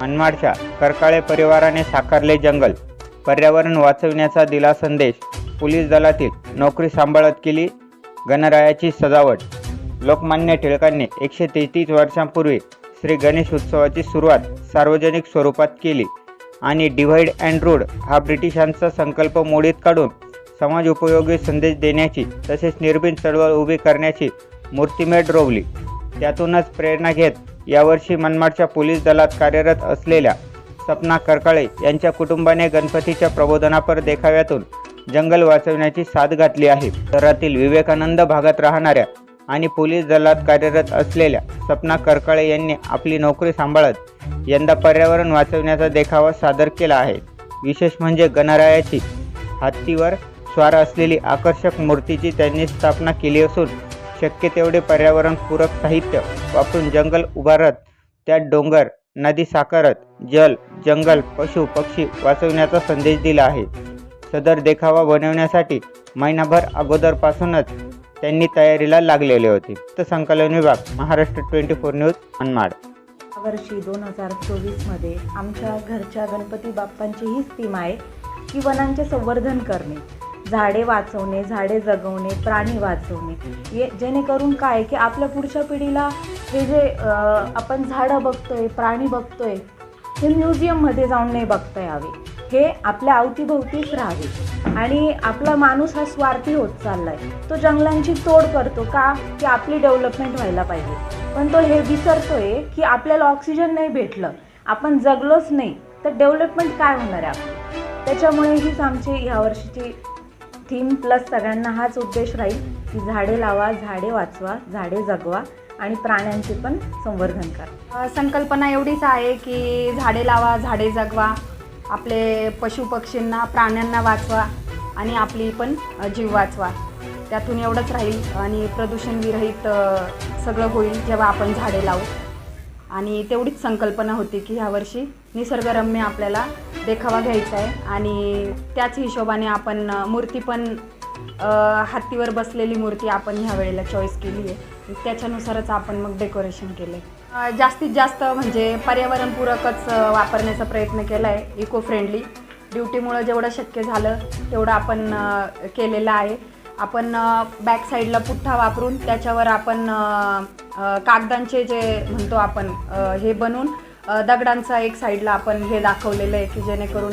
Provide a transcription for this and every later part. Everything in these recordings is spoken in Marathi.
मनमाडच्या करकाळे परिवाराने साकारले जंगल. पर्यावरण वाचविण्याचा दिला संदेश. पोलीस दलातील नोकरी सांभाळत केली गणरायाची सजावट. लोकमान्य टिळकांनी एकशे तेहतीस वर्षांपूर्वी श्री गणेश उत्सवाची सुरुवात सार्वजनिक स्वरूपात केली आणि डिव्हाइड अँड रोड हा ब्रिटिशांचा संकल्प मोडीत काढून समाज उपयोगी संदेश देण्याची तसेच निर्भीड चळवळ उभी करण्याची मूर्तिमेढ रोवली. त्यातूनच प्रेरणा घेत यावर्षी मनमाडच्या पोलीस दलात कार्यरत असलेल्या सपना करकाळे यांच्या कुटुंबाने गणपतीच्या प्रबोधनापर देखाव्यातून जंगल वाचवण्याची साथ घातली आहे. शहरातील विवेकानंद भागात राहणाऱ्या आणि पोलीस दलात कार्यरत असलेल्या सपना करकाळे यांनी आपली नोकरी सांभाळत यंदा पर्यावरण वाचवण्याचा देखावा सादर केला आहे. विशेष म्हणजे गणरायाची हत्तीवर स्वार असलेली आकर्षक मूर्तीची त्यांनी स्थापना केली असून शक्य तेवढे पर्यावरणपूरक साहित्य वापरून जंगल उभारत त्यात डोंगर नदी साकारत जल जंगल पशु पक्षी वाचवण्याचा संदेश दिला आहे. सदर देखावा बनवण्यासाठी महिनाभर अगोदरपासूनच त्यांनी तयारीला लागलेले होते. तर संकलन विभाग Maharashtra twenty four news Manmad. वर्षी दोन हजार चोवीसमध्ये आमच्या घरच्या गणपती बाप्पांची हीच थीम आहे की वनांचे संवर्धन करणे. झाडे वाचवणे झाडे जगवणे प्राणी वाचवणे. ये जेणेकरून काय की आपल्या पुढच्या पिढीला हे जे आपण झाडं बघतोय प्राणी बघतोय हे म्युझियममध्ये जाऊन नाही बघता यावे. हे आपल्या अवतीभोवतीच राहावे. आणि आपला माणूस हा स्वार्थी होत चाललाय. तो जंगलांची तोड करतो का? की आपली डेव्हलपमेंट व्हायला पाहिजे. पण तो हे विसरतोय की आपल्याला ऑक्सिजन नाही भेटलं. आपण जगलोच नाही. तर डेव्हलपमेंट काय होणार आहे? आपली त्याच्यामुळे हीच आमची ह्या वर्षीची थीम प्लस सगळ्यांना हाच उद्देश राहील की झाडे लावा झाडे वाचवा झाडे जगवा आणि प्राण्यांचे पण संवर्धन करा. संकल्पना एवढीच आहे की झाडे लावा झाडे जगवा आपले पशुपक्षींना प्राण्यांना वाचवा आणि आपली पण जीव वाचवा. त्यातून एवढंच राहील आणि प्रदूषण विरहित सगळं होईल जेव्हा आपण झाडे लावू. आणि तेवढीच संकल्पना होती की ह्यावर्षी निसर्गरम्य आपल्याला देखावा घ्यायचा आहे. आणि त्याच हिशोबाने आपण मूर्ती पण हत्तीवर बसलेली मूर्ती आपण ह्या वेळेला चॉईस केली आहे. त्याच्यानुसारच आपण मग डेकोरेशन केलं आहे जास्तीत जास्त म्हणजे पर्यावरणपूरकच वापरण्याचा प्रयत्न केला आहे इको फ्रेंडली ड्युटीमुळं जेवढं शक्य झालं तेवढं आपण केलेलं आहे. आपण बॅक साईडला पुठ्ठा वापरून त्याच्यावर आपण कागदांचे जे म्हणतो आपण हे बनवून दगडांचा एक साईडला आपण हे दाखवलेलं आहे की जेणेकरून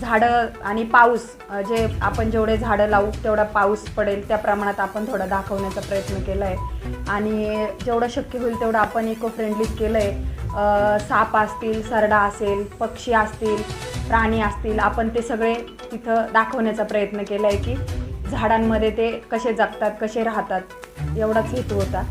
झाडं आणि पाऊस जे आपण जेवढे झाडं लावू तेवढा पाऊस पडेल त्या प्रमाणात आपण थोडं दाखवण्याचा प्रयत्न केला आहे आणि जेवढं शक्य होईल तेवढं आपण इको फ्रेंडली केलं आहे साप असतील सरडा असेल पक्षी असतील प्राणी असतील आपण ते सगळे तिथं दाखवण्याचा प्रयत्न केला आहे की झाडांमध्ये ते कसे जगतात कसे राहतात एवढाच हेतू होता.